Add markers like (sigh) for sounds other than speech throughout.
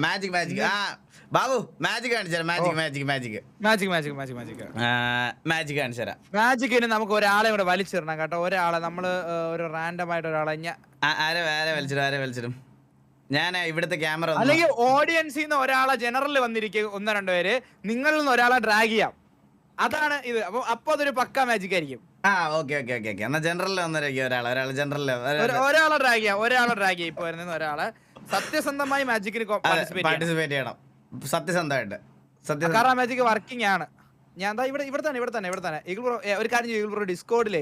Magic magic ആ Babu magic കാണിച്ചു magic magic magic magic magic magic magic magic കാണിച്ചു തരാം. മാജിക്കിന് നമുക്ക് ഒരാളെ കൂടെ വലിച്ചിടണം കേട്ടോ. ഒരാളെ നമ്മൾ ഒരു റാൻഡം ആയിട്ട് ഒരാളെ ആരെ ആരെ വലിച്ചിടും ആരെ വലിച്ചിടും? ഞാൻ ഇവിടുത്തെ ക്യാമറ അല്ലെങ്കിൽ ഓഡിയൻസിൽ നിന്ന് ഒരാളെ ജനറൽ വന്നിരിക്കും ഒന്നോ രണ്ടോ പേര്. നിങ്ങളിൽ നിന്ന് ഒരാളെ ഡ്രാഗ് ചെയ്യാം. അതാണ് ഇത്. അപ്പൊ അപ്പൊ അതൊരു പക്ക മാജിക് ആയിരിക്കും. ആ ഓക്കെ ഓക്കെ ഓക്കെ ഓക്കെ എന്നാ ജനറലിൽ വന്നിരിക്കും ഒരാൾ ഒരാളെ ജനറലിൽ ഒരു- ഒരാളെ ഡ്രാഗ് ചെയ്യാം. ഒരാളെ ഡ്രാഗ് ചെയ്യാം. ഇപ്പൊ വരുന്ന ഒരാളെ സത്യസന്ധമായി മാജിക്കിന് പാർട്ടിസിപ്പേറ്റ് ചെയ്യണം. സത്യസന്ധമായിട്ട്. സത്യസന്ധ മാജിക് വർക്കിംഗ് ആണ്. ഞാൻ എന്താ ഇവിടെ ഇവിടെ തന്നെ ഇവിടെ തന്നെ ഇവിടെ തന്നെ. ബ്രോ ഒരു കാര്യം ചെയ്യും ബ്രോ ഡിസ്കോഡിൽ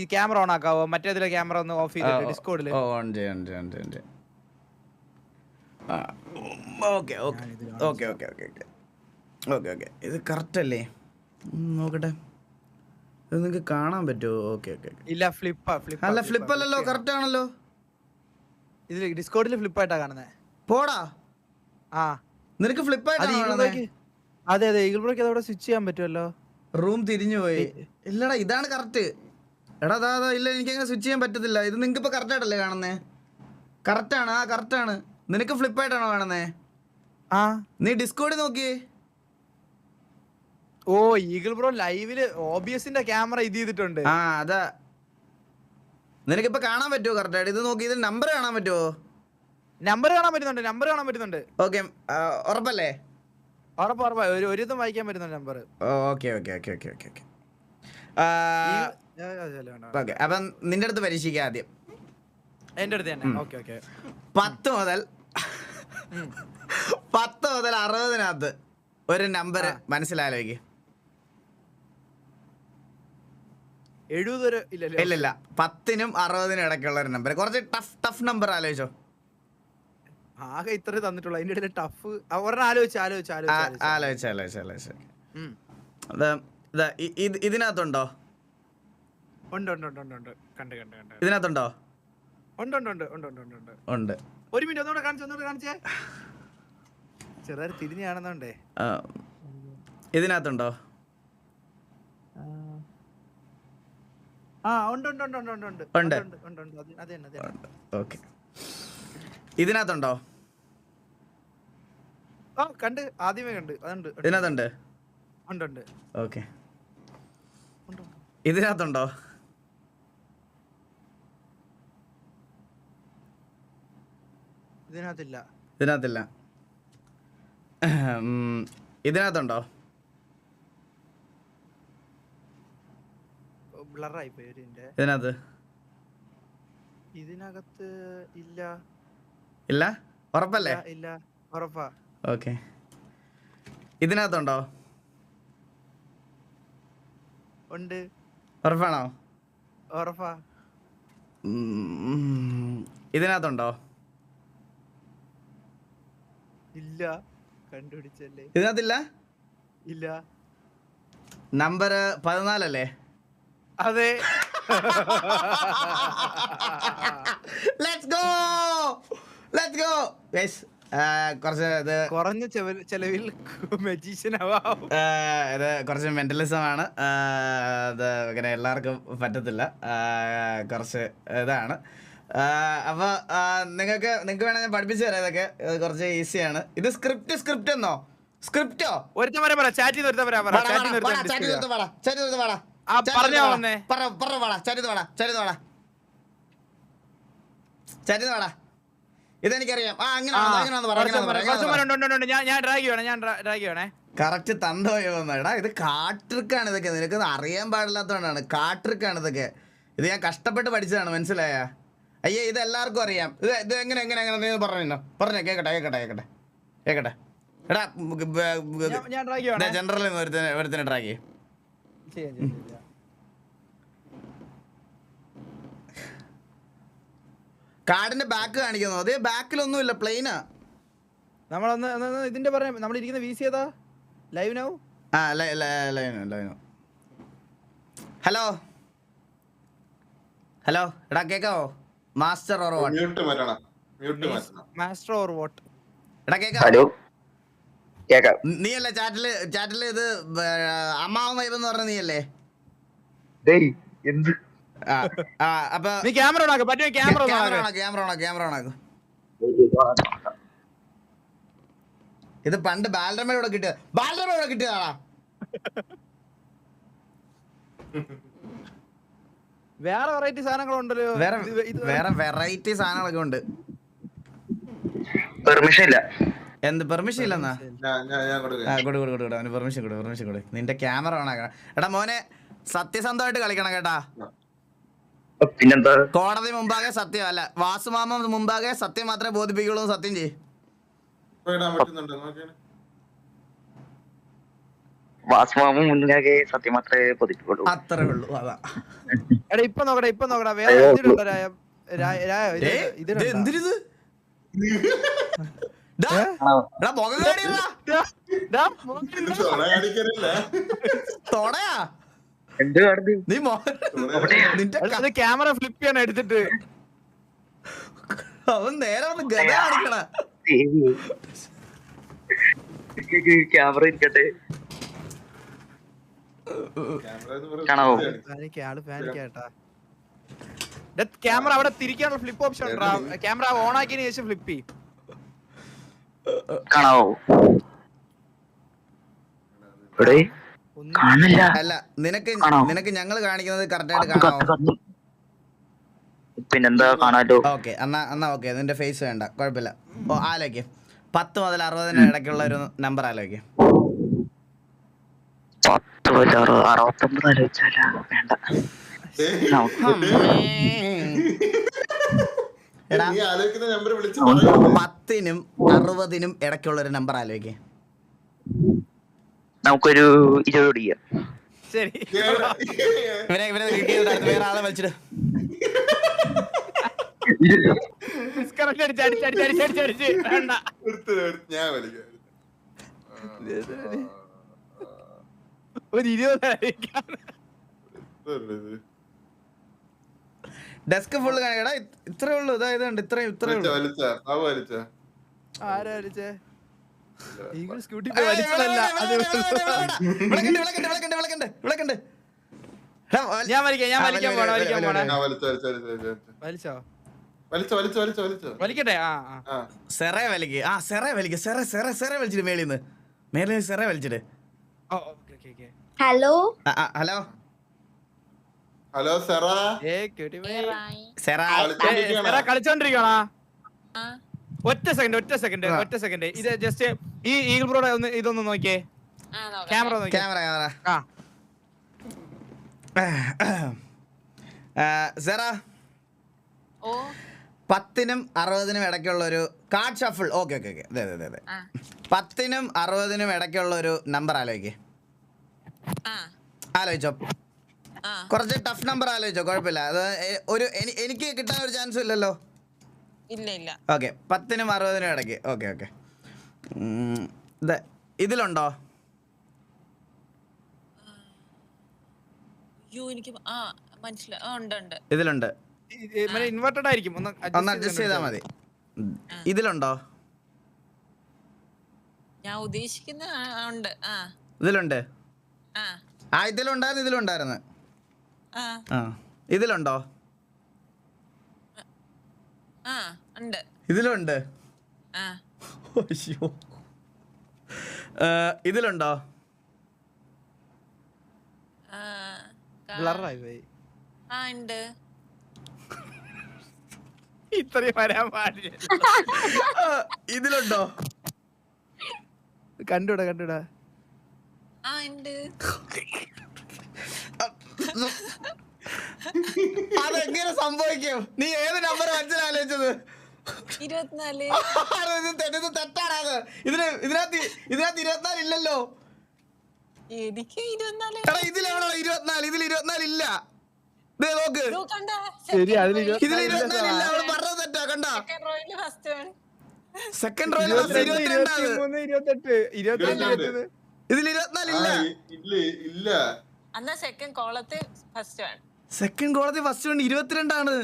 ഈ ക്യാമറ ഓൺ ആക്കാവോ? മറ്റേതിലെ ക്യാമറ ഒന്ന് ഓഫ് ചെയ്തിട്ട് ഡിസ്കോഡിൽ ഓൺ ചെയ്യാം ചെയ്യാം ചെയ്യാം, okay okay. Okay okay okay okay. Okay okay. ഇത് കറക്റ്റ് അല്ലേ? നോക്കട്ടെ. ഇത് നിങ്ങൾക്ക് കാണാൻ പറ്റുമോ? ഓക്കെ ഓക്കെ ഇല്ല ഫ്ലിപ്പ് ഫ്ലിപ്പ് അല്ല ഫ്ലിപ്പ് അല്ലല്ലോ കറക്റ്റ് ആണല്ലോ. ഇതിൽ ഡിസ്കോഡിൽ ഫ്ലിപ്പ് ആയിട്ടാ കാണുന്നത് പോടാ. ആ. നിനക്ക് ഫ്ലിപ്പ് ആയിട്ട് ഈഗിൾ ബ്രോയ്ക്ക് ആയിട്ടാണ് അതെ അതെ. ഈഗിൾ ബ്രോക്ക് അതവിടെ സ്വിച്ച് ചെയ്യാൻ പറ്റുമല്ലോ റൂം തിരിഞ്ഞു പോയി. ഇല്ലടാ ഇതാണ് കറക്റ്റ് എടാ അതാ ഇല്ല എനിക്ക് അങ്ങനെ സ്വിച്ച് ചെയ്യാൻ പറ്റത്തില്ല. ഇത് നിങ്ങൾക്ക് ഇപ്പൊ കറക്റ്റ് ആയിട്ടല്ലേ കാണുന്നേ? കറക്റ്റ് ആണ് ആ കറക്റ്റ് ആണ്. നിനക്ക് ഫ്ലിപ്പ് ആയിട്ടാണോ കാണുന്നേ? ആ. നീ ഡിസ്കോഡ് നോക്കിയേ. ഓ ഈഗിൾ ബ്രോ ലൈവിൽ ഓബിയസിന്റെ ക്യാമറ ഇത് ചെയ്തിട്ടുണ്ട്. ആ അതാ. നിനക്കിപ്പോ കാണാൻ പറ്റുമോ കറക്റ്റ് ആയിട്ട്? ഇത് നോക്കി ഇത് നമ്പർ കാണാൻ പറ്റുമോ നമ്പർ കാണാൻ പറ്റുന്നുണ്ട് നമ്പർ കാണാൻ പറ്റുന്നുണ്ട്. ഓക്കെ ഉറപ്പല്ലേ? ഉറപ്പ് ഉറപ്പാ. ഒരു ഒരു ഇതും വായിക്കാൻ പറ്റുന്നുണ്ട് number okay okay okay okay okay okay okay അപ്പം നിന്റെ അടുത്ത് പരീക്ഷിക്കാം ആദ്യം. എന്റെ അടുത്ത് തന്നെ. ഓക്കെ ഓക്കെ പത്ത് മുതൽ പത്ത് മുതൽ അറുപതിനകത്ത് ഒരു നമ്പർ മനസ്സിലാലോചിക്ക് എഴുപത് പത്തിനും അറുപതിനും ഇടയ്ക്കുള്ള ഒരു നമ്പർ കുറച്ച് ടഫ് ടഫ് നമ്പർ ആലോചിച്ചോ. ആകെ ഇത്ര തന്നിട്ടുള്ളൂ. അതിന്റെ ഇടയിൽ ടഫ് ഒരെണ്ണം ആലോചിച്ച് ആലോചിച്ച് ഇതിനകത്തുണ്ടോ? ഉണ്ട് ഉണ്ട് ഉണ്ട് ഉണ്ട് ഇതിനകത്തുണ്ടോ? ഉണ്ട് ഉണ്ട് ഉണ്ട് ഉണ്ട് ഉണ്ട് ഉണ്ട്. ഉണ്ട്. ഒരു മിനിറ്റ് കാണിച്ചേ ചെറുതായി തിരിഞ്ഞാണെന്നുണ്ടേ ഇതിനകത്തുണ്ടോ? ഓക്കെ. ഇതിനകത്തുണ്ടോ? ആ കണ്ട്. ആദ്യമേ കണ്ട്. അതുണ്ട് ഉണ്ട്. ഇതിനകത്തുണ്ട്? ഉണ്ട് ഉണ്ട്. ഓക്കെ. ഉണ്ട്, ഉണ്ട്. ഇതിനകത്തുണ്ടോ? ഇതിനകത്തില്ല. ഇതിനകത്തില്ല. ഇതിനകത്തുണ്ടോ? ബ്ലറായി പോയി ഇതിന്റെ ഇതിനകത്ത്? ഇതിനകത്ത് ഇല്ല. ഇല്ല? ഉറപ്പല്ലേ? ഇല്ല, ഇല്ല. ഉറപ്പാ. ഓക്കെ. ഇതിനകത്തുണ്ടോ? ഉണ്ട്. ഉറപ്പാണോ? ഉറപ്പാ. ഇതിനകത്തുണ്ടോ? ഇല്ല. കണ്ടുപിടിച്ചല്ലേ. ഇതിനകത്തില്ല? ഇല്ല. നമ്പർ പതിനാലല്ലേ? അതെ. Let's go let's go guys കുറച്ച് ഇത് കുറഞ്ഞ ചെലവിൽ മജീഷ്യൻ ആവാം. ആ, ഇത് കുറച്ച് മെന്റലിസം ആണ്. അത് അങ്ങനെ എല്ലാവർക്കും പറ്റത്തില്ല. കുറച്ച് ഇതാണ്. അപ്പോൾ അപ്പൊ നിങ്ങൾക്ക് നിങ്ങൾക്ക് വേണമെങ്കിൽ ഞാൻ പഠിപ്പിച്ചു തരാം ഇതൊക്കെ. ഇത് കുറച്ച് ഈസിയാണ്. ഇത് സ്ക്രിപ്റ്റ് സ്ക്രിപ്റ്റ് എന്നോ? സ്ക്രിപ്റ്റോ ഒരുത്തൻ വരെ പറ. ചാറ്റ് ചെയ്ത് ഒരുത്തൻ വരാ പറ. ചാറ്റ് ചെയ്ത് ചാറ്റ് discuss ചെയ്യാം. പറഞ്ഞാ പറ പറ കറക്റ്റ് തന്തോയോടാ ഇത് കാട്ടിക്കാണ് ഇതൊക്കെ. നിനക്ക് അറിയാൻ പാടില്ലാത്തതുകൊണ്ടാണ്. കാട്ടിക്കാണ് ഇതൊക്കെ. ഇത് ഞാൻ കഷ്ടപ്പെട്ട് പഠിച്ചതാണ് മനസ്സിലായ? അയ്യേ ഇത് എല്ലാവർക്കും അറിയാം. ഇത് ഇത് എങ്ങനെ എങ്ങനെ എങ്ങനെ പറഞ്ഞു പറഞ്ഞു കേക്കട്ടെ കേക്കട്ടെ കേക്കട്ടെ കേക്കട്ടെ. എടാ ജനറൽ ഒരുത്തിനെ ഒരുത്തിനെ ട്രാക്ക് ചെയ്യും. കാർഡിന്റെ ബാക്ക് കാണിക്കുന്നു. അതേ ബാക്കിലൊന്നുമില്ല പ്ലെയിനാ നമ്മളൊന്ന് ഇതിന്റെ പറഞ്ഞ നമ്മൾ ഇരിക്കുന്ന വി സി ഏതാ? ലൈവ് നൗ ആ ഹലോ ഹലോ എടാ കേക്കാവോ? മാസ്റ്റർ ഓർ വാട്ട് മ്യൂട്ട് മാറ്റണം മ്യൂട്ട് മാറ്റണം മാസ്റ്റർ ഓർ വോട്ട് എടാ ഹലോ കേക്കാം. നീയല്ലേ ചാറ്റിൽ ചാറ്റിൽ ഇത് അമ്മാവൻ വൈബ് എന്ന് പറഞ്ഞ നീയല്ലേ? ഡേയ് എന്ത് അപ്പൊ നീ ക്യാമറ ഓണാക്ക് പറ്റുമോ ക്യാമറ ക്യാമറ ഓണാക്ക് ക്യാമറ ഓണാക്ക് ഇത് പണ്ട് ബാലരമയോടെ കിട്ടിയ ബാലരമയോടെ കിട്ടിയതാടാ വേറെ വെറൈറ്റി സാധനങ്ങളുണ്ടല്ലോ വേറെ വേറെ വെറൈറ്റി സാധനങ്ങളൊക്കെ ഉണ്ട്. പെർമിഷൻ ഇല്ല. എന്ത് പെർമിഷൻ ഇല്ലെന്നാ? കൊടു കൊടു കൊടു അവന് പെർമിഷൻ കൊടു പെർമിഷൻ കൊടു നിന്റെ ക്യാമറ ഓൺ ആക്കണം എടാ മോനെ സത്യസന്ധമായിട്ട് കളിക്കണം കേട്ടാ. പിന്നെന്താ? കോടതി മുമ്പാകെ സത്യം. അല്ല വാസുമാമ മുമ്പാകെ സത്യം മാത്രമേ ബോധിപ്പിക്കുള്ളൂ സത്യം ചെയ്യ്. മുന്നാകെ സത്യം മാത്രമേ അത്രേ ഉള്ളൂ അതാ. എടാ ഇപ്പൊ നോക്കടാ ഇപ്പൊ നോക്കടാ. വേറെ രായ? രായ- രായ, ഇത്? എന്തിനിത് തൊടയാ. നീ നിന്റെ എടാ, ക്യാമറ ഫ്ലിപ്പ് ചെയ്യാൻ എടുത്തിട്ട്. അവൻ നേരെ വന്ന് ഗത കാണിക്കണ. ക്യാമറ ഇരിക്കട്ടെ. ക്യാമറ എന്ന് പറയുന്നത് കാണാവോ? ക്യാമറ അവിടെ തിരിക്കാനുള്ള ഫ്ലിപ്പ് ഓപ്ഷൻ ഉണ്ടോ? ക്യാമറ ഓൺ ആക്കിയതിനു ശേഷം ഫ്ലിപ്പ് ചെയ്യും. കാണാവോ? ഇവിടെ ഒന്നും കാണില്ല അല്ല നിനക്ക് നിനക്ക് ഞങ്ങൾ കാണിക്കുന്നത് കറക്റ്റ് ആയിട്ട് കാണാമോ? പിന്നെന്താ കാണാലോ? ഓക്കെ എന്നാ എന്നാ ഓക്കെ നിന്റെ ഫേസ് വേണ്ട കുഴപ്പമില്ല. ഓ ആലോചിക്ക്. പത്ത് മുതൽ അറുപതിന് ഇടയ്ക്കുള്ള ഒരു നമ്പർ ആലോചിക്ക്. പത്ത് മുതൽ അറു- അറുപത്തൊമ്പത് ആലോചിച്ചാലാ വേണ്ട. എടാ നീ ആലോചിക്കുന്ന നമ്പർ വിളിച്ച് ഉണ്ട്. പറയരുത്. പത്തിനും അറുപതിനും ഇടയ്ക്കുള്ള ഒരു നമ്പർ ആലോചിക്ക്. നമുക്കൊരു ഇരുപത് പിടിക്കാം. ശരി. വേറെ ആളെ വലിച്ചിട്ട് ഒരു ഡെസ്ക് ഫുള്ള് കാണിക്കടാ. ഇത്രേ ഉള്ളൂ. ഇതായത് ഇത്രയും ഇത്രയും ഇത്രേ വലിച്ച, ഈഗിൾ സ്കൂട്ടി വലിച്ചതല്ല അത് ഞാൻ വലിക്കാം ഞാൻ ആ, വലിക്കാൻ പോണ വലി, വലിക്കാൻ വലി, പോണ. വലി. ആ വലിച്ച വലിക്കട്ടെ? ആ ആ. ആ. വലിക്ക്. ആ സെറേ വലിക്ക്. സെറേ സെറേ സെറേ വലിച്ചിട്ട് മേളിൽ നിന്ന് മേളിൽ നിന്ന് സെറേ വലിച്ചിട്ട് ഓ ഓക്കെ ഓക്കെ ഓക്കെ. ഹലോ? ആ, ആ, ഹലോ? ഹലോ സെറ. ഏ കേട്ടി സെറ കളിച്ചോണ്ടിരിക്കുകയാണോ? കളിച്ചോണ്ടിരിക്കണാ ഒറ്റ സെക്കൻഡ് ഒറ്റ സെക്കൻഡ് ഒറ്റ സെക്കൻഡ് ഇത് ജസ്റ്റ് ഈ ഈഗിൾ ബ്രോഡ് ഒന്ന് ഇതൊന്ന് നോക്കിയേ. ക്യാമറ ക്യാമറ ക്യാമറ ആ. സെറ ഓ. പത്തിനും അറുപതിനും ഇടയ്ക്കുള്ള ഒരു card shuffle okay okay okay അതെ അതെ അതെ അതെ പത്തിനും അറുപതിനും ഇടയ്ക്കുള്ള ഒരു നമ്പർ ആലോചിക്കേ. ആ. ആലോചിച്ചോ. കുറച്ച് ടഫ് നമ്പർ ആലോചിച്ചോ കുഴപ്പമില്ല. അത് ഒരു എനിക്ക് കിട്ടാൻ ഒരു ചാൻസും ഇല്ലല്ലോ. ഇല്ല ഇല്ല ഓക്കെ പത്തിനും അറുപതിനും ഇടയ്ക്ക്. Okay okay. ഇതിലുണ്ടോ? ഇതിലുണ്ട്. ഇൻവെർട്ടഡ് ആയിരിക്കും. ഒന്ന് അഡ്ജസ്റ്റ് ചെയ്താൽ മതി. ഇതിലുണ്ടോ? ഞാൻ ഉദ്ദേശിക്കുന്ന ഉണ്ട് ആ. ഇതിലുണ്ട്? ആ. ആ ഇതിലുണ്ടായിരുന്നു ഇതിലുണ്ടായിരുന്നു. ആ. ആ ഇതിലുണ്ടോ? ഇതിലുണ്ട്. ആ. അയ്യോ. ഏ, ഇതിലുണ്ടോ? ആ കാ- ബ്ലറായി പോയി. ആ ഉണ്ട്. ഇത്രയും വരാൻ പാടില്ല. ഇതിലുണ്ടോ? കണ്ടുടാ കണ്ടുടാ ആ ഉണ്ട്. അതെങ്ങനെ സംഭവിക്കും? നീ ഏത് നമ്പർ മനസ്സിലാലോചിച്ചത് ആലോചിച്ചത്? ഇത് തെറ്റാണത് ഇതിന് ഇതിനകത്ത് ഇതിനകത്ത് ഇരുപത്തിനാല് ഇല്ലല്ലോ. എനിക്ക് ഇരുപത്തിനാല്. എടാ ഇതിലാണോ ഇരുപത്തിനാല്? ഇതിൽ ഇരുപത്തിനാല് ഇല്ല. ദേ നോക്ക്. ശരി, അതിൽ ഇരുപത്തിനാല് ഇല്ല. പറഞ്ഞത് തെറ്റാ കണ്ട? സെക്കൻഡ് റോയിൽ. ഇതിൽ ഇരുപത്തിനാല് ഇല്ല. ഇല്ല ഇല്ല. എന്നാ സെക്കൻഡ് കോളത്ത് ഫസ്റ്റ് ആണ്. സെക്കൻഡ് കോളേജ് ഫസ്റ്റ് വൺ ഇരുപത്തിരണ്ടാണ്.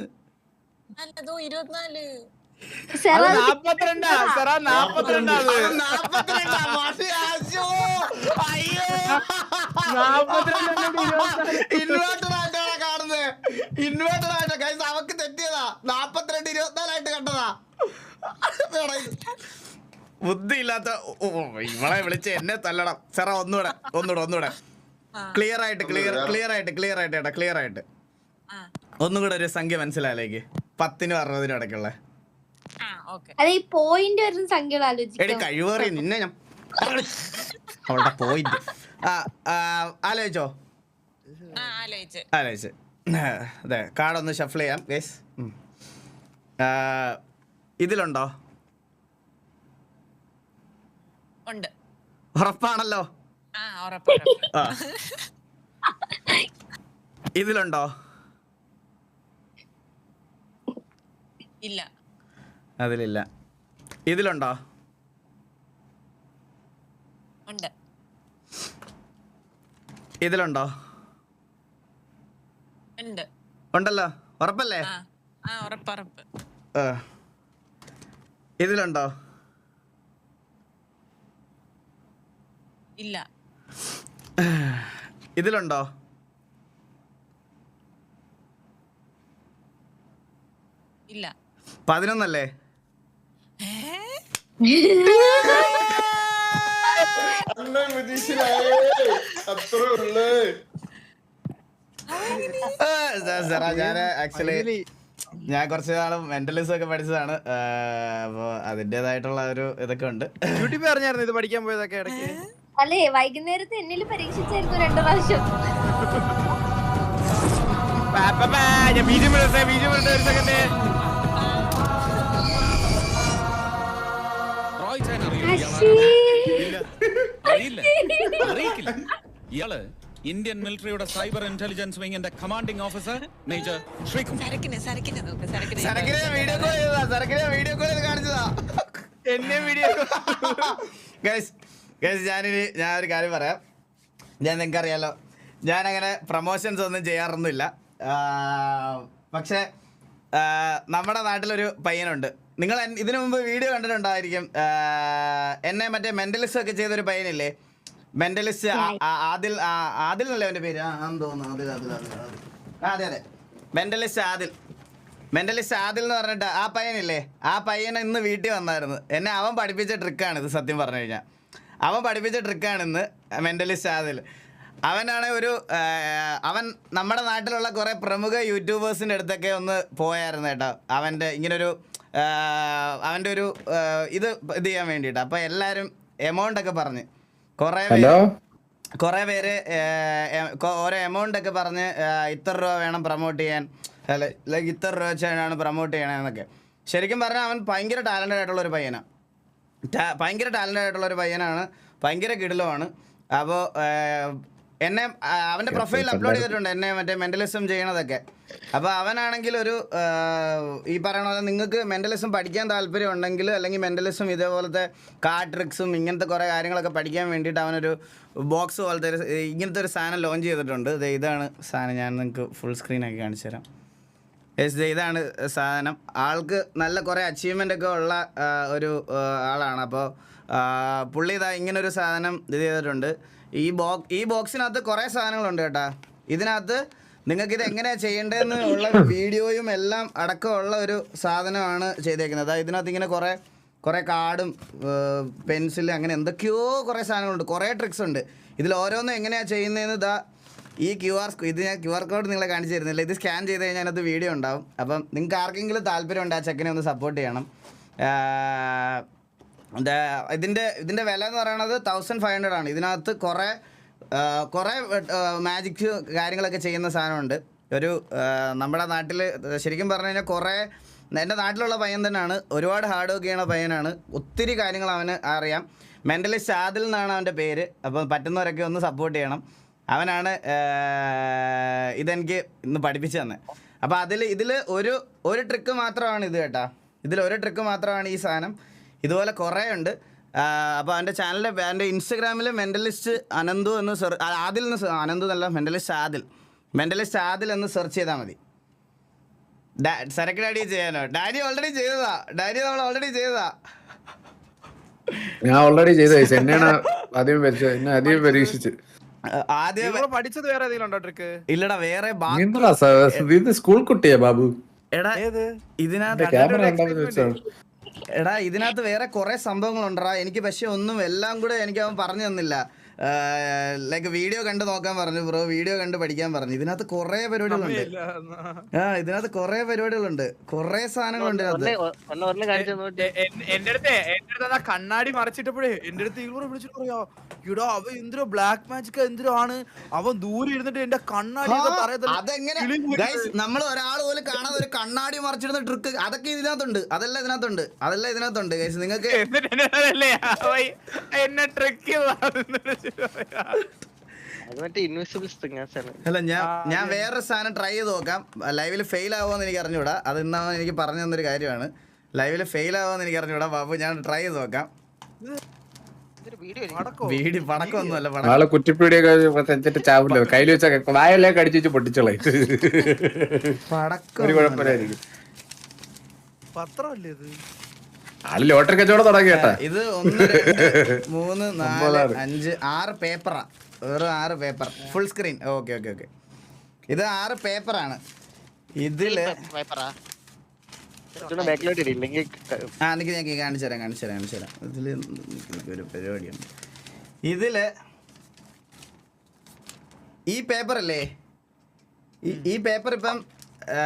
ഇൻവേർട്ടർ ആയിട്ട് കൈസ് അവക്ക് തെറ്റിയതാ. നാപ്പത്തിരണ്ട് ഇരുപത്തിനാലായിട്ട് കണ്ടതാ. ബുദ്ധിയില്ലാത്ത ബുദ്ധി ഇല്ലാത്ത ഓ, ഓ, ഇവളെ വിളിച്ച് എന്നെ തല്ലണം. സെറ ഒന്നുകൂടെ ഒന്നുകൂടെ ഒന്നുകൂടെ. ക്ലിയർ ആയിട്ട് ക്ലിയർ ക്ലിയർ ആയിട്ട് ക്ലിയർ ആയിട്ട് ഏട്ടാ ക്ലിയർ ആയിട്ട്. ഒന്നും കൂടെ ഒരു സംഖ്യ മനസ്സിലായില്ലേക്ക് പത്തിനും അറുപതിനും ഇടയ്ക്കുള്ള. അതെ ഈ പോയിന്റ് വരുന്ന സംഖ്യകൾ എടി ആലോചിക്കും കഴിവേറി നിന്നെ ഞാൻ അവളുടെ പോയിന്റ് ആ ആ, ആലോചിച്ചോ? ആ, ആലോചിച്ച്. ആലോചിച്ച്. അതെ കാർഡൊന്ന് ഷഫിൾ ചെയ്യാം ഗൈസ് ഇതിലുണ്ടോ? ഉണ്ട്. ഉറപ്പാണല്ലോ. ഇതിലുണ്ടോ? ഇല്ല. അതിലില്ല. ഇതിലുണ്ടോ? ഉണ്ട്. ഇതിലുണ്ടോ? ഉണ്ട്. ഉണ്ടല്ലോ. ഉറപ്പല്ലേ? ആ ഉറപ്പ് ഉറപ്പ്. ആ. ഇതിലുണ്ടോ? ഇല്ല. ഇതിലുണ്ടോ? ഇല്ല. പതിനൊന്നല്ലേ? ഞാൻ ആക്ച്വലി ഞാൻ കുറച്ച് നാളും മെന്റലിസം ഒക്കെ പഠിച്ചതാണ്. അപ്പോ അതിന്റെതായിട്ടുള്ള ഒരു ഇതൊക്കെ ഉണ്ട്. യൂട്യൂബിൽ അറിഞ്ഞായിരുന്നു ഇത് പഠിക്കാൻ പോയതൊക്കെ ഇടയ്ക്ക്? അല്ലേ വൈകുന്നേരത്ത് എന്നിൽ പരീക്ഷിച്ചായിരുന്നു രണ്ടു പ്രാവശ്യം. പാ, പാ, പാ, ഞാൻ ബീജം വിടട്ടെ ബീജം വിടട്ടെ ഒരു സെക്കൻഡ് അറിയില്ല. അറിയിക്കില്ല. ഇയാൾ ഇന്ത്യൻ മിലിറ്ററിയുടെ സൈബർ ഇന്റലിജൻസ് വിങ്ങിന്റെ കമാൻഡിംഗ് ഓഫീസർ മേജർ ശ്രീകുമാർ. സരക്കിന് സരക്കിന് നോക്ക് സരക്കിന്. സരക്കിനെ വീഡിയോ കോൾ ചെയ്തതാ സരക്കിനെ വീഡിയോ കോൾ ചെയ്ത് കാണിച്ചതാ. എന്നെ വീഡിയോ ഗൈസ് ഗൈസ് ഞാനിനി ഞാൻ ഒരു കാര്യം പറയാം. ഞാൻ നിങ്ങൾക്ക് അറിയാലോ ഞാനങ്ങനെ അങ്ങനെ പ്രൊമോഷൻസ് ഒന്നും ചെയ്യാറൊന്നുമില്ല. പക്ഷേ നമ്മുടെ നാട്ടിലൊരു പയ്യനുണ്ട്. നിങ്ങൾ ഇതിനു മുമ്പ് വീഡിയോ കണ്ടിട്ടുണ്ടായിരിക്കും എന്നെ മറ്റേ മെന്റലിസ്റ്റ് ഒക്കെ ചെയ്തൊരു പയ്യനില്ലേ? മെന്റലിസ്റ്റ് ആദിൽ ആദിൽ എന്നല്ലേ അവന്റെ പേര്? തോന്നുന്നു ആദിൽ. അതെ അതെ. മെന്റലിസ്റ്റ് ആദിൽ. മെന്റലിസ്റ്റ് ആദിൽ എന്ന് പറഞ്ഞിട്ട് ആ പയ്യനില്ലേ? ആ പയ്യൻ ഇന്ന് വീട്ടിൽ വന്നായിരുന്നു. എന്നെ അവൻ പഠിപ്പിച്ച ട്രിക്കാണ് ഇത് സത്യം പറഞ്ഞു കഴിഞ്ഞാൽ. അവൻ പഠിപ്പിച്ച ട്രിക്കാണ് ഇന്ന് മെന്റലിസ്റ്റ് ആദിൽ. അവനാണ് ഒരു അവൻ നമ്മുടെ നാട്ടിലുള്ള കുറേ പ്രമുഖ യൂട്യൂബേഴ്സിന്റെ അടുത്തൊക്കെ ഒന്ന് പോയായിരുന്നു കേട്ടോ. അവന്റെ ഇങ്ങനൊരു അവന്റെ ഒരു ഇത് ഇത് ചെയ്യാൻ വേണ്ടിയിട്ട്. അപ്പോൾ എല്ലാരും എമൗണ്ട് ഒക്കെ പറഞ്ഞ്. കുറേ പേര് കുറേ പേര് ഓരോ എമൗണ്ട് ഒക്കെ പറഞ്ഞ് ഇത്ര രൂപ വേണം പ്രൊമോട്ട് ചെയ്യാൻ. അല്ല ലൈക്ക് ഇത്ര രൂപ വെച്ചാണ് പ്രൊമോട്ട് ചെയ്യണമെന്നൊക്കെ. ശരിക്കും പറഞ്ഞാൽ അവൻ ഭയങ്കര ടാലന്റഡ് ആയിട്ടുള്ള ഒരു പയ്യനാണ് ഭയങ്കര ടാലന്റഡ് ആയിട്ടുള്ള ഒരു പയ്യനാണ്. ഭയങ്കര കിടിലമാണ്. അപ്പോൾ എന്നെ അവന്റെ പ്രൊഫൈൽ അപ്ലോഡ് ചെയ്തിട്ടുണ്ട് എന്നെ മറ്റേ മെന്റലിസം ചെയ്യണതൊക്കെ. അപ്പൊ അവനാണെങ്കിൽ ഒരു ഈ പറയണ പോലെ നിങ്ങൾക്ക് മെന്റലിസം പഠിക്കാൻ താല്പര്യം ഉണ്ടെങ്കിൽ അല്ലെങ്കിൽ മെന്റലിസം ഇതേപോലത്തെ കാർഡ് ട്രിക്സും ഇങ്ങനത്തെ കുറേ കാര്യങ്ങളൊക്കെ പഠിക്കാൻ വേണ്ടിയിട്ട് അവനൊരു ബോക്സ് പോലത്തെ ഒരു ഇങ്ങനത്തെ ഒരു സാധനം ലോഞ്ച് ചെയ്തിട്ടുണ്ട്. ഇതാണ് സാധനം ഞാൻ നിങ്ങൾക്ക് ഫുൾ സ്ക്രീനാക്കി കാണിച്ചു തരാം. യെസ് ഇതാണ് സാധനം. ആൾക്ക് നല്ല കുറേ അച്ചീവ്മെന്റ് ഒക്കെ ഉള്ള ഒരു ആളാണ്. അപ്പോൾ പുള്ളി ഇതാ ഇങ്ങനൊരു സാധനം ഇത് ചെയ്തിട്ടുണ്ട്. ഈ ബോക്സ് ഈ ബോക്സിനകത്ത് കുറേ സാധനങ്ങളുണ്ട് കേട്ടാ. ഇതിനകത്ത് നിങ്ങൾക്ക് ഇത് എങ്ങനെയാണ് ചെയ്യേണ്ടതെന്ന് ഉള്ള (laughs) വീഡിയോയും എല്ലാം അടക്കമുള്ള ഒരു സാധനമാണ് ചെയ്തേക്കുന്നത്. അതായത് ഇതിനകത്ത് ഇങ്ങനെ കുറേ കുറേ കാർഡും പെൻസിൽ അങ്ങനെ എന്തൊക്കെയോ കുറേ സാധനങ്ങളുണ്ട്. കുറേ ട്രിക്സ് ഉണ്ട്. ഇതിൽ ഓരോന്നും എങ്ങനെയാ ചെയ്യുന്നതെന്ന് ഇതാ ഈ ക്യു ആർ ഇത് ഞാൻ ക്യു ആർ കോഡ് നിങ്ങളെ കാണിച്ചു തരുന്നില്ല. ഇത് സ്കാൻ ചെയ്ത് കഴിഞ്ഞാൽ അത് വീഡിയോ ഉണ്ടാവും. അപ്പം നിങ്ങൾക്ക് ആർക്കെങ്കിലും താല്പര്യം ആ ചെക്കനെ ഒന്ന് സപ്പോർട്ട് ചെയ്യണം. ഇതിന്റെ ഇതിന്റെ വില എന്ന് പറയുന്നത് തൗസൻഡ് ഫൈവ് ഹൺഡ്രഡ് ആണ്. ഇതിനകത്ത് കുറേ കുറേ മാജിക് കാര്യങ്ങളൊക്കെ ചെയ്യുന്ന സാധനമുണ്ട്. ഒരു നമ്മുടെ നാട്ടിൽ ശരിക്കും പറഞ്ഞു കഴിഞ്ഞാൽ കുറേ എന്റെ നാട്ടിലുള്ള പയ്യൻ തന്നെയാണ്. ഒരുപാട് ഹാർഡ് വർക്ക് ചെയ്യണ പയ്യനാണ്. ഒത്തിരി കാര്യങ്ങൾ അവന് അറിയാം. മെന്റലി ഷാദിൽ എന്നാണ് അവന്റെ പേര്. അപ്പോൾ പറ്റുന്നവരൊക്കെ ഒന്ന് സപ്പോർട്ട് ചെയ്യണം. അവനാണ് ഇതെനിക്ക് ഇന്ന് പഠിപ്പിച്ചു തന്നെ. അപ്പോൾ അതിൽ ഇതിൽ ഒരു ഒരു ട്രിക്ക് മാത്രമാണ് ഇത് കേട്ടോ. ഇതിൽ ഒരു ട്രിക്ക് മാത്രമാണ് ഈ സാധനം. ഇതുപോലെ കുറേ ഉണ്ട് അപ്പോൾ എന്റെ ചാനലിൽ എന്റെ ഇൻസ്റ്റഗ്രാമിൽ മെന്റലിസ്റ്റ് അനന്തു എന്ന് സെർ ആദിൽ എന്ന് അനന്തു എന്നല്ല മെന്റലിസ്റ്റ് ആദിൽ. മെന്റലിസ്റ്റ് ആദിൽ എന്ന് സെർച്ച് ചെയ്താൽ മതി. ഡാ- സരക്ക് ഡാഡി ചെയ്യാനോ? ഡാഡി ഓൾറെഡി ചെയ്തതാ. ഡാഡി നമ്മൾ ഓൾറെഡി ചെയ്തതാ. ഞാൻ ഓൾറെഡി ചെയ്ത എന്നെയാണ് ആദ്യം എന്നെ ആദ്യം പരീക്ഷിച്ച്. ആദ്യം പഠിച്ചത് വേറെ ഏതെങ്കിലും ഉണ്ടോ ട്രിക്ക്? ഇല്ലടാ വേറെ സ്കൂൾ കുട്ടിയാ ബാബു. എടാ ഏത്? ഇതിനകത്ത് ക്യാമറ കണ്ടാ വെച്ചാണ് എടാ ഇതിനകത്ത് വേറെ കുറെ സംഭവങ്ങളുണ്ടടാ. എനിക്ക് പക്ഷെ ഒന്നും എല്ലാം കൂടെ എനിക്ക് അവൻ പറഞ്ഞു തന്നില്ല. ലൈക്ക് വീഡിയോ കണ്ട് നോക്കാൻ പറഞ്ഞു ബ്രോ വീഡിയോ കണ്ട് പഠിക്കാൻ പറഞ്ഞു. ഇതിനകത്ത് കുറെ പരിപാടികളുണ്ട്. ആ ഇതിനകത്ത് കുറെ പരിപാടികളുണ്ട്. കുറെ സാധനങ്ങളുണ്ട് എന്റെ അടുത്ത് എന്റെ അടുത്ത് കണ്ണാടി മറച്ചിട്ടപ്പോഴേ എന്റെ അടുത്ത് ഇവളെ വിളിച്ചിട്ട് പറയാ ഇടാ അവ എന്തിനോ ബ്ലാക്ക് മാജിക് എന്തിനോ ആണ്. അവൻ ദൂരെ ഇരുന്നിട്ട് എന്റെ കണ്ണാടി അതെങ്ങനെ? നമ്മൾ ഒരാൾ പോലും കാണാതെ ഒരു കണ്ണാടി മറിച്ചിടുന്ന ട്രിക്ക് അതൊക്കെ ഇതിനകത്തുണ്ട്. അതെല്ലാം ഇതിനകത്തുണ്ട്. അതെല്ലാം ഇതിനകത്തുണ്ട് ഗൈസ് നിങ്ങൾക്ക് എന്നെ ട്രിക്ക് അല്ല ഞാൻ ഞാൻ വേറൊരു സാധനം ട്രൈ ചെയ്ത് നോക്കാം. ലൈവിൽ ഫെയിൽ ആവുമെന്ന് എനിക്ക് അറിഞ്ഞൂടാ അത് ഇന്നാണ് എനിക്ക് പറഞ്ഞു തന്നൊരു കാര്യമാണ്. ലൈവിൽ ഫെയിൽ ആവുമെന്ന് എനിക്ക് അറിഞ്ഞൂടാ ബാബു ഞാൻ ട്രൈ ചെയ്ത് നോക്കാം. വീടി പടക്കമൊന്നുമല്ല പടക്കം. ആളെ കുറ്റിപ്പീടിയൊക്കെ തെച്ചിട്ട് ചാവില്ല കയ്യിൽ വെച്ച വായലേക്ക് കടിച്ചു വെച്ച് പൊട്ടിച്ചോളെ. പടക്കം ഒരു കുഴപ്പമില്ലായിരിക്കും. പത്രമല്ലേ ഇത്? ആൾ ലോട്ടറി കച്ചവടം തുടങ്ങി കേട്ടാ ഇത് ഒന്ന് രണ്ട് (laughs) മൂന്ന് നാല്. അഞ്ച് ആറ് പേപ്പറാ. വെറും ആറ് paper. Full screen okay okay okay. ഇത് ആറ് പേപ്പറാണ്. ഇതിൽ ആ എനിക്ക് ഞാൻ കാണിച്ചു തരാം കാണിച്ചു തരാം കാണിച്ചു തരാം. ഇതിൽ നിക്ക് നിക്ക് ഒരു പരിപാടിയുണ്ട്. ഇതിൽ ഈ പേപ്പർ അല്ലേ ഈ- ഈ പേപ്പർ ഇപ്പം ആ,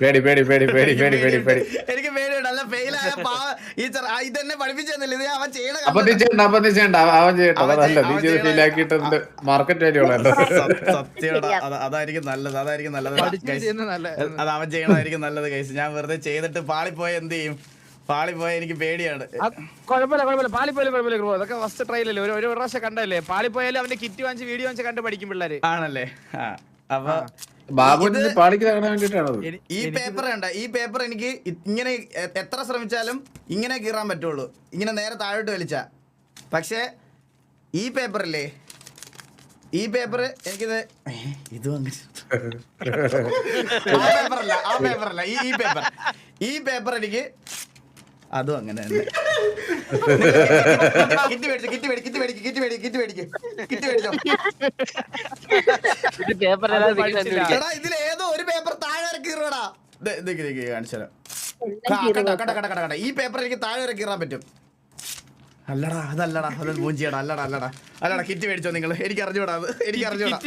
പേടി പേടി പേടി പേടി പേടി പേടി പേടി. എനിക്ക് പേടിയുണ്ട്. അല്ല ഫെയിലായ ഈ ചെറ- ആ, ഇതെന്നെ പഠിപ്പിച്ചെന്നില്ല. ഇത് അവൻ ചെയ്യണ അപ്പൊ നീ ചെയ്യണ്ട അപ്പൊ നീ ചെയ്യണ്ട അവൻ അതല്ല നീ ചെയ്ത് മാർക്കറ്റ് വാല്യൂ അതായിരിക്കും നല്ലത്. അതായിരിക്കും നല്ലത്. അത് അവൻ ചെയ്യണതായിരിക്കും നല്ലത് കൈസ് ഞാൻ വെറുതെ ചെയ്തിട്ട് പാളിപ്പോയ എന്ത് ചെയ്യും? പാളിപ്പോയ എനിക്ക് പേടിയാണ്. ആ, കുഴപ്പമില്ല കുഴപ്പമില്ല. പാളിപ്പോയാലും കുഴപ്പമില്ല ബ്രോ അതൊക്കെ ഫസ്റ്റ് ട്രയലല്ലേ ഒരു ഒരു പ്രാവശ്യം കണ്ടല്ലേ പാളിപ്പോയാലും അവന്റെ കിറ്റ് വാങ്ങിച്ച് വീഡിയോ വാങ്ങിച്ച് കണ്ട് പഠിക്കും പിള്ളേര്. ആണല്ലേ? അപ്പൊ ഈ പേപ്പർ കണ്ട ഈ പേപ്പർ എനിക്ക് ഇങ്ങനെ എത്ര ശ്രമിച്ചാലും ഇങ്ങനെ കീറാൻ പറ്റുള്ളൂ. ഇങ്ങനെ നേരെ താഴോട്ട് വലിച്ച. പക്ഷേ ഈ പേപ്പറില്ലേ? ഈ പേപ്പർ എനിക്കിത് ഇത് അങ്ങനെ (laughs) ആ പേപ്പറല്ല ആ പേപ്പറല്ല. ഈ പേപ്പർ. ഈ പേപ്പർ എനിക്ക് അതും അങ്ങനെ തന്നെ. കിറ്റ് മേടിച്ചു കിറ്റ് മേടിക്ക് കിറ്റ് മേടിക്ക് കിറ്റ് മേടിക്ക് കിറ്റ് മേടിക്ക്. കിറ്റ് മേടിച്ചോ. എടാ ഇതിൽ ഏതോ ഒരു പേപ്പർ താഴെ ഇറക്കി കീറടാ. ഈ പേപ്പർ എനിക്ക് താഴെ വരെ കീറാൻ പറ്റും. അല്ലടാ അതല്ലടാ അത് പൂഞ്ചിയടാ അല്ലടാ അല്ലടാ. അല്ലടാ കിറ്റ് മേടിച്ചോ നിങ്ങൾ എനിക്ക് അറിഞ്ഞൂടാ അത്. എനിക്ക് അറിഞ്ഞൂടാ.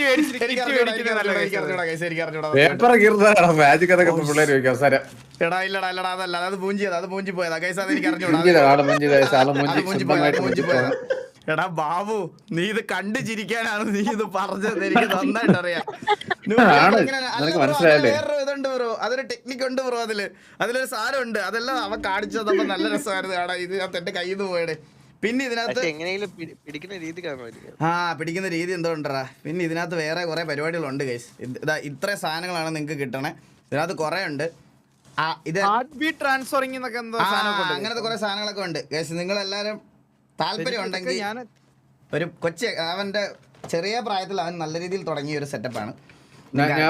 എനിക്ക് അറിഞ്ഞൂടാ എനിക്ക് അറിഞ്ഞൂടാ എനിക്ക് അറിഞ്ഞൂടാ എനിക്ക് അറിഞ്ഞൂടാ. പേപ്പർ കീറുന്നതാണ് മാജിക് അതൊക്കെ പിള്ളേർ ചോദിക്കാം. അവസാനം. എടാ ഇല്ലടാ അല്ലടാ അതല്ല അത് മൂഞ്ചിയതാ അത് പൂഞ്ചി പോയതാ കൈസ് അത് എനിക്ക് അറിഞ്ഞൂടാ എടാ ബാബു നീ ഇത് കണ്ടു ചിരിക്കാനാണ് നീ ഇത് പറഞ്ഞത് എനിക്ക് നന്നായിട്ട് അറിയാം വേറൊരു ഇതുണ്ട് ബ്രോ അതൊരു ടെക്നിക്ക് ഉണ്ട് ബ്രോ അതിൽ. അതിലൊരു സാരമുണ്ട്. ഉണ്ട് അതെല്ലാം അവൻ കാണിച്ചു തന്നപ്പോ നല്ല രസമായിരുന്നു. കാണാ ഇത് എന്റെ കയ്യിൽ നിന്ന് പോയടെ. പിന്നെ ഇതിനകത്ത് എങ്ങനെയും പിടിക്കുന്ന രീതി ആ പിടിക്കുന്ന രീതി എന്തോ ഉണ്ടടാ പിന്നെ ഇതിനകത്ത് വേറെ കുറെ പരിപാടികളുണ്ട് ഗൈസ്. ഇതാ ഇത്ര സാധനങ്ങളാണ് നിങ്ങൾക്ക് കിട്ടണേ. ഇതിനകത്ത് കുറെ ഉണ്ട്. ട്രാൻസ്ഫറിംഗ്. അങ്ങനത്തെ കുറെ സാധനങ്ങളൊക്കെ ഉണ്ട്. നിങ്ങൾ എല്ലാരും താല്പര്യം ഉണ്ടെങ്കിൽ ഞാൻ ഒരു കൊച്ചു അവന്റെ ചെറിയ പ്രായത്തിൽ അവൻ നല്ല രീതിയിൽ തുടങ്ങിയ ഒരു സെറ്റപ്പാണ് എനിക്ക്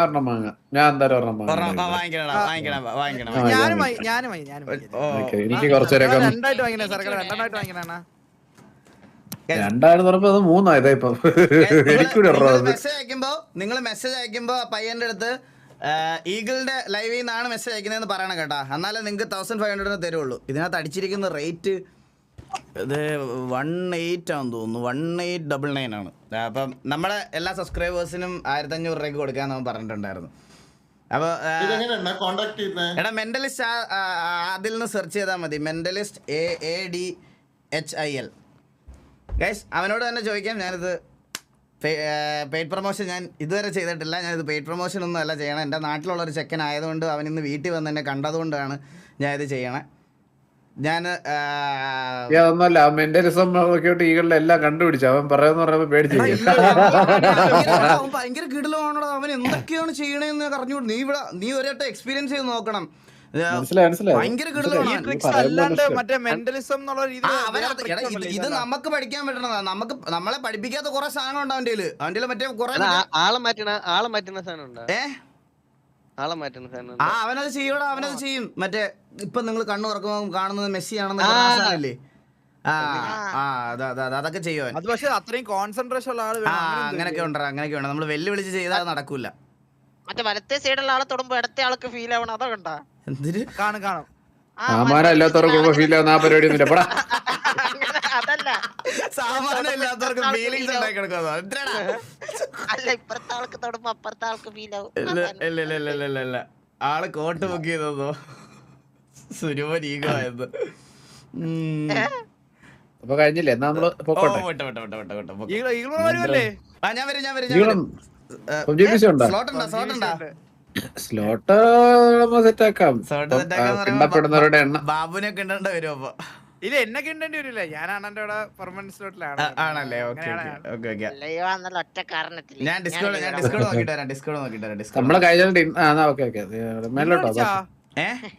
അത് മൂന്നായതാ ഇപ്പൊ. എനിക്കൂടെ നിങ്ങൾ മെസ്സേജ് അയക്കുമ്പോ ആ പയ്യന്റെ അടുത്ത് ഈഗിളിന്റെ ലൈവിൽ നിന്നാണ് മെസ്സേജ് അയക്കുന്നതെന്ന് പറയണം കേട്ടാ. എന്നാലേ നിങ്ങൾക്ക് തൗസൻഡ് ഫൈവ് ഹൺഡ്രഡിന് തരുള്ളൂ. ഇതിനകത്ത് അടിച്ചിരിക്കുന്ന റേറ്റ് ഇത് വൺ എയ്റ്റ് ആണെന്ന് തോന്നുന്നു. വൺ എയ്റ്റ് ഡബിൾ നയൻ ആണ്. അപ്പം നമ്മുടെ എല്ലാ സബ്സ്ക്രൈബേഴ്സിനും ആയിരത്തി അഞ്ഞൂറ് രൂപയ്ക്ക് കൊടുക്കാൻ നമ്മൾ പറഞ്ഞിട്ടുണ്ടായിരുന്നു. അപ്പോൾ എടാ മെന്റലിസ്റ്റ് അതിൽ നിന്ന് സെർച്ച് ചെയ്താൽ മതി. Mentalist A A D H I L guys അവനോട് തന്നെ ചോദിക്കാം. ഞാനിത് പെയ്ഡ് പ്രൊമോഷൻ ഞാൻ ഇതുവരെ ചെയ്തിട്ടില്ല. ഞാൻ ഞാനിത് പെയ്ഡ് പ്രൊമോഷൻ ഒന്നും അല്ല ചെയ്യണം. എന്റെ നാട്ടിലുള്ള ഒരു ചെക്കൻ ആയതുകൊണ്ട് അവൻ ഇന്ന് വീട്ടിൽ വന്ന് എന്നെ കണ്ടതുകൊണ്ടാണ് ഞാൻ ഇത് ചെയ്യണേ ഞാൻ അതൊന്നുമല്ല മെന്റലിസം എല്ലാം കണ്ടുപിടിച്ചു. അവൻ പറയുന്ന പറയുമ്പോ പേടിച്ചു (laughs) അവൻ ഭയങ്കര കിടലാണോ അവൻ എന്തൊക്കെയാണ് ചെയ്യണേന്ന് പറഞ്ഞു നീ ഇവിടെ നീ ഒരേട്ട എക്സ്പീരിയൻസ് ചെയ്ത് നോക്കണം. മനസ്സിലായി മനസ്സിലായി. ഭയങ്കര ഈ കിടലമാണ് ട്രിക്സ് മറ്റേ മെന്റലിസം എന്നുള്ള രീതിയിൽ അവനകത്ത് എടാ, ഇത് നമുക്ക് പഠിക്കാൻ പറ്റണതാ. നമുക്ക് നമ്മളെ പഠിപ്പിക്കാത്ത കുറെ സാധനം ഉണ്ട് അവന്റെ അവന്റെ മറ്റേ കുറെ ആളെ മാറ്റണ ആളെ മാറ്റുന്ന സാധനം ഉണ്ടോ? ഏ? ആളെ മാറ്റുന്ന സാധനം ആ അവനത് ചെയ്യൂടാ അവനത് ചെയ്യും. മറ്റേ ഇപ്പൊ നിങ്ങൾ കണ്ണു തുറക്കുമ്പോൾ കാണുന്നത് മെസ്സി ആണെന്ന് ആ. ആ ആ അതാ അതാ അതാ, അതൊക്കെ ചെയ്യുവാൻ അത് പക്ഷെ അത്രയും കോൺസെൻട്രേഷൻ ഉള്ള ആൾ വേണം. അങ്ങനെയൊക്കെ ഉണ്ട് അങ്ങനെയൊക്കെ ഉണ്ട്. നമ്മൾ വെല്ലുവിളിച്ച് ചെയ്താൽ നടക്കൂല. മറ്റേ വലത്തെ സൈഡുള്ള ആളെ തൊടുമ്പോ ഇടത്തെ ആൾക്ക് ഫീൽ ആവണം അതൊക്കെ കണ്ടാ. എന്തിന് കാണും കാണും. ഫീൽ ആവുന്ന ആ പരിപാടി ഒന്നുമില്ല പടാ. അതല്ല. സാമാനം ഇല്ലാത്തവർക്ക് ഫീലിങ്സ് ഉണ്ടാക്കി കൊടുക്കുന്നു അല്ല ഇപ്പുറത്തെ ആൾക്ക് തൊടുമ്പോ അപ്പുറത്തെ ആൾക്ക് ഫീൽ ആവും. ഇല്ല ഇല്ല ഇല്ല ആൾ കോട്ട് ബുക്ക് ചെയ്തതോ? ഈഗോ ഉം. അപ്പൊ കഴിഞ്ഞില്ലേ? എന്നാ നമ്മൾ ഞാൻ വരും ഞാൻ വരും? സ്ലോട്ട് ഉണ്ടോ? സ്ലോട്ട് ഉണ്ടോ. സ്ലോട്ട് സെറ്റ് ആക്കാം. കിണ്ടപ്പെടുന്നവരുടെ എണ്ണം ബാബുനെ കിണ്ടേണ്ട വരും അപ്പൊ. ഇല്ല എന്നെ കിണ്ടേണ്ടി വരില്ല. ഞാൻ അണ്ണന്റെ പെർമനന്റ് സ്ലോട്ടിലാണ് ആണല്ലേ? ഓക്കെ ഓക്കെ ഒറ്റ കാരണത്തിൽ ഞാൻ ഡിസ്കോഡ് ഞാൻ ഡിസ്കോഡ് നോക്കിട്ട് വരാം ഡിസ്കോഡ് നോക്കിട്ട് വരാം ഡിസ്കോഡ് നമ്മൾ കഴിഞ്ഞ ആ ഓക്കെ ഓക്കെ. മേലോട്ടോ ഏഹ്